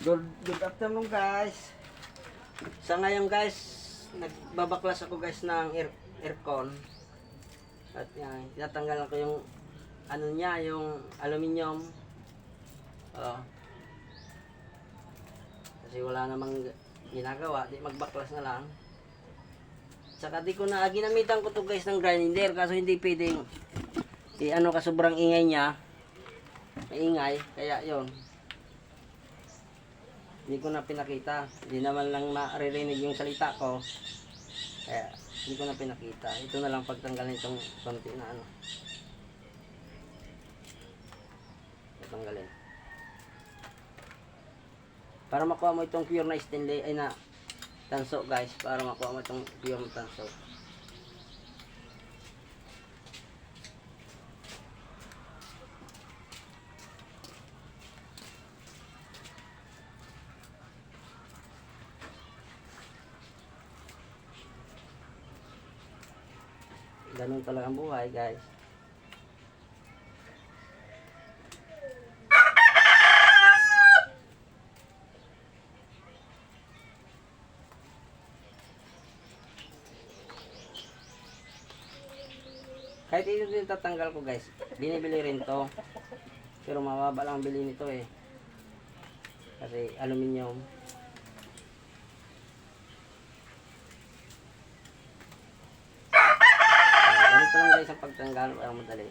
Good, good afternoon guys. Sa ngayon guys, nagbabaklas ako guys ng air, aircon. At yan, tinatanggalan ko yung ano niya, yung aluminium. Oh. Kasi wala namang ginagawa, di magbaklas na lang. Saka di ko na, ginamitan ko to guys ng grinder kaso hindi pwedeng i-ano ka sobrang ingay niya. Maingay, kaya yon hindi ko na pinakita. Hindi naman lang maririnig yung salita ko. Kaya, hindi ko na pinakita. Ito na lang pagtanggalin itong konti na ano. Pagtanggalin. Para makuha mo itong pure na stainless, ay na tanso guys. Para makuha mo itong pure na tanso. Ganun talaga ang buhay guys. Kahit ito din tatanggal ko guys, binibili rin to. Pero mababa lang ang bili nito eh. Kasi aluminium. Ah, Ang pagtanggal, walang madali.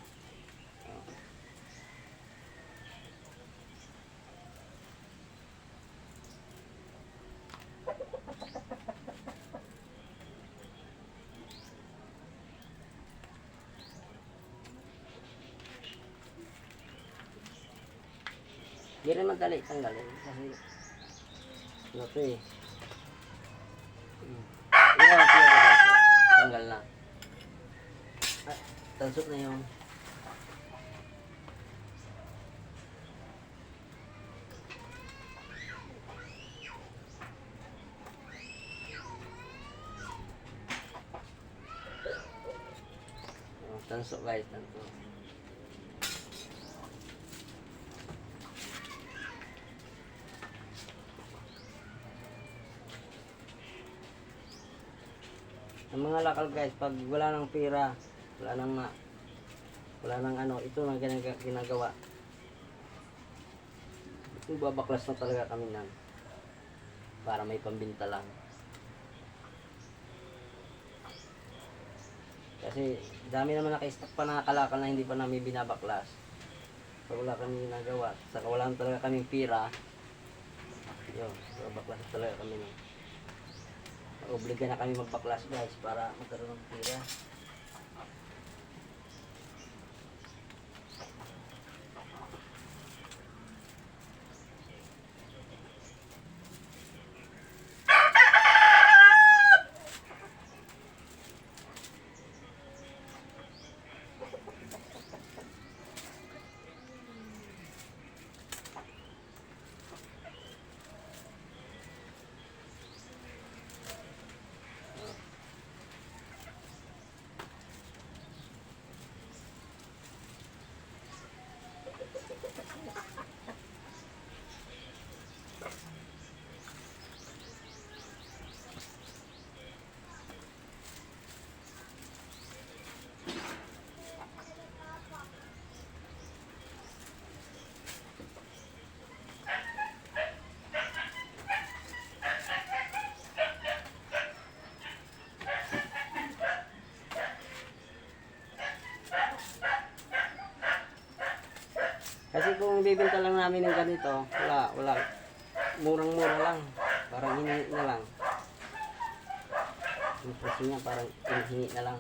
Hindi rin madali tanggalin kasi ano to eh. Hmm. Tanggal na. Ah, tansok na yung Oh, tansok guys, tansok. Ang mga lakal guys, pag wala nang pera, wala nang na, wala nang ano, ito lang ginag- ginagawa. Babaklas na talaga kami nan para may pambinta lang. Kasi dami naman naka-stock pa na kalakal na hindi pa namin binabaklas. Pag wala kami ginagawa, saka wala talaga kaming pira, yun, babaklas talaga kami nun obliga na kami magpa-class guys para magkaroon ng pera. Bibenta lang namin ng ganito, wala, wala. Murang-mura lang. Parang hinihingi na lang. Yung presyo niya parang hinihingi na lang.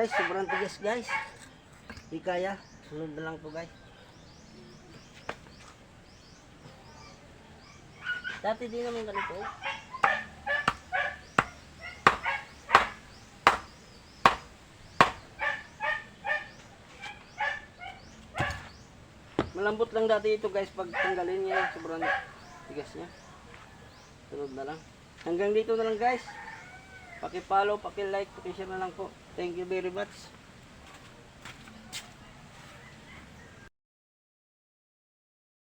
Guys, sobrang tigas guys. Di kaya. Sunod na lang po guys. Dati di naman ganito. eh. Malambot lang dati ito guys pag tanggalin niya sobrang tigas niya. Sunod na lang. Hanggang dito na lang guys. Paki-follow, paki-like, paki-share na lang po. Thank you very much.